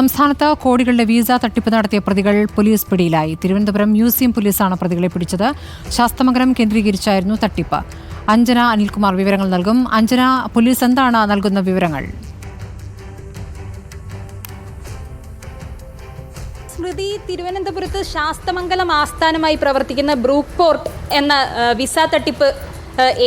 സംസ്ഥാനത്ത് കോടികളുടെ വീസ തട്ടിപ്പ് നടത്തിയ പ്രതികൾ പോലീസ് പിടിയിലായി. തിരുവനന്തപുരം മ്യൂസിയം പോലീസാണ് പ്രതികളെ പിടിച്ചത്. ശാസ്തമംഗലം കേന്ദ്രീകരിച്ചായിരുന്നു തട്ടിപ്പ്. അഞ്ജന അനിൽകുമാർ വിവരങ്ങൾ നൽകും. അഞ്ജന പോലീസ് എന്താണ് നൽകുന്ന വിവരങ്ങൾ? സ്മൃതി തിരുവനന്തപുരത്ത് ശാസ്തമംഗലം ആസ്ഥാനമായി പ്രവർത്തിക്കുന്ന ബ്രൂക്ക് പോർട്ട് എന്ന വിസ തട്ടിപ്പ്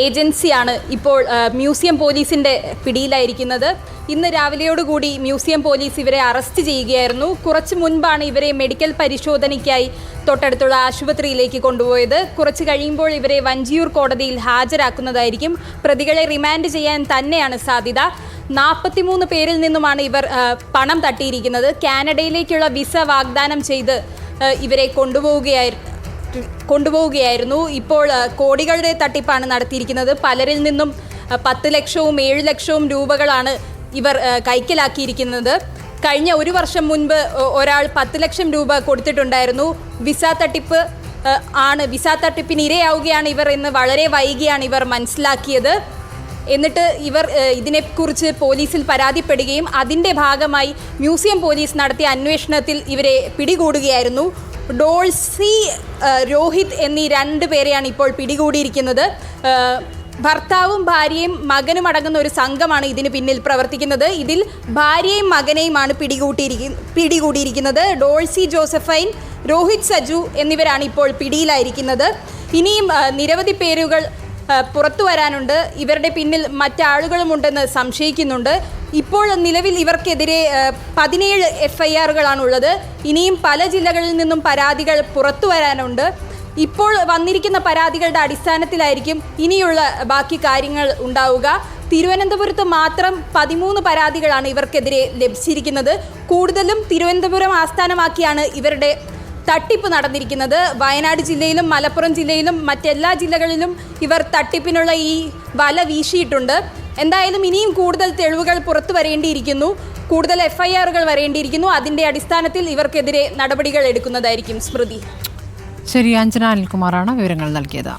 ഏജൻസിയാണ് ഇപ്പോൾ മ്യൂസിയം പോലീസിന്റെ പിടിയിലായിരിക്കുന്നത്. ഇന്ന് രാവിലെയോടുകൂടി മ്യൂസിയം പോലീസ് ഇവരെ അറസ്റ്റ് ചെയ്യുകയായിരുന്നു. കുറച്ച് മുൻപാണ് ഇവരെ മെഡിക്കൽ പരിശോധനയ്ക്കായി തൊട്ടടുത്തുള്ള ആശുപത്രിയിലേക്ക് കൊണ്ടുപോയത്. കുറച്ച് കഴിയുമ്പോൾ ഇവരെ വഞ്ചിയൂർ കോടതിയിൽ ഹാജരാക്കുന്നതായിരിക്കും. പ്രതികളെ റിമാൻഡ് ചെയ്യാൻ തന്നെയാണ് സാധ്യത. നാൽപ്പത്തിമൂന്ന് പേരിൽ നിന്നുമാണ് ഇവർ പണം തട്ടിയിരിക്കുന്നത്. കാനഡയിലേക്കുള്ള വിസ വാഗ്ദാനം ചെയ്ത് ഇവരെ കൊണ്ടുപോവുകയായിരുന്നു കൊണ്ടുപോവുകയായിരുന്നു. ഇപ്പോൾ കോടികളുടെ തട്ടിപ്പാണ് നടത്തിയിരിക്കുന്നത്. പലരിൽ നിന്നും പത്ത് ലക്ഷവും ഏഴ് ലക്ഷവും രൂപകളാണ് ഇവർ കൈക്കലാക്കിയിരിക്കുന്നത്. കഴിഞ്ഞ ഒരു വർഷം മുൻപ് ഒരാൾ പത്ത് ലക്ഷം രൂപ കൊടുത്തിട്ടുണ്ടായിരുന്നു. വിസ തട്ടിപ്പ് ആണ്. വിസ തട്ടിപ്പിന് ഇരയാവുകയാണ് ഇവർ എന്ന് വളരെ വൈകിയാണ് ഇവർ മനസ്സിലാക്കിയത്. എന്നിട്ട് ഇവർ ഇതിനെക്കുറിച്ച് പോലീസിൽ പരാതിപ്പെടുകയും അതിന്റെ ഭാഗമായി മ്യൂസിയം പോലീസ് നടത്തിയ അന്വേഷണത്തിൽ ഇവരെ പിടികൂടുകയായിരുന്നു. ഡോൾസി രോഹിത് എന്നീ രണ്ട് പേരെയാണ് ഇപ്പോൾ പിടികൂടിയിരിക്കുന്നത്. ഭർത്താവും ഭാര്യയും മകനും അടങ്ങുന്ന ഒരു സംഘമാണ് ഇതിന് പിന്നിൽ പ്രവർത്തിക്കുന്നത്. ഇതിൽ ഭാര്യയും മകനെയുമാണ് പിടികൂട്ടിയിരിക്കു പിടികൂടിയിരിക്കുന്നത്. ഡോൾസി ജോസഫൈൻ രോഹിത് സജു എന്നിവരാണ് ഇപ്പോൾ പിടിയിലായിരിക്കുന്നത്. ഇനിയും നിരവധി പേരുകൾ പുറത്തു വരാനുണ്ട്. ഇവരുടെ പിന്നിൽ മറ്റാളുകളുമുണ്ടെന്ന് സംശയിക്കുന്നുണ്ട്. ഇപ്പോൾ നിലവിൽ ഇവർക്കെതിരെ പതിനേഴ് എഫ് ഐ ആറുകളാണുള്ളത് ഇനിയും പല ജില്ലകളിൽ നിന്നും പരാതികൾ പുറത്തു വരാനുണ്ട്. ഇപ്പോൾ വന്നിരിക്കുന്ന പരാതികളുടെ അടിസ്ഥാനത്തിലായിരിക്കും ഇനിയുള്ള ബാക്കി കാര്യങ്ങൾ ഉണ്ടാവുക. തിരുവനന്തപുരത്ത് മാത്രം പതിമൂന്ന് പരാതികളാണ് ഇവർക്കെതിരെ ലഭിച്ചിരിക്കുന്നത്. കൂടുതലും തിരുവനന്തപുരം ആസ്ഥാനമാക്കിയാണ് ഇവരുടെ തട്ടിപ്പ് നടന്നിരിക്കുന്നത്. വയനാട് ജില്ലയിലും മലപ്പുറം ജില്ലയിലും മറ്റെല്ലാ ജില്ലകളിലും ഇവർ തട്ടിപ്പിനുള്ള ഈ വല വീശിയിട്ടുണ്ട്. എന്തായാലും ഇനിയും കൂടുതൽ തെളിവുകൾ പുറത്തു വരേണ്ടിയിരിക്കുന്നു. കൂടുതൽ എഫ്ഐആറുകൾ വരേണ്ടിയിരിക്കുന്നു. അതിന്റെ അടിസ്ഥാനത്തിൽ ഇവർക്കെതിരെ നടപടികൾ എടുക്കുന്നതായിരിക്കും സ്മൃതി. ശരി അഞ്ജന അനിൽകുമാറാണ് വിവരങ്ങൾ നൽകിയത്.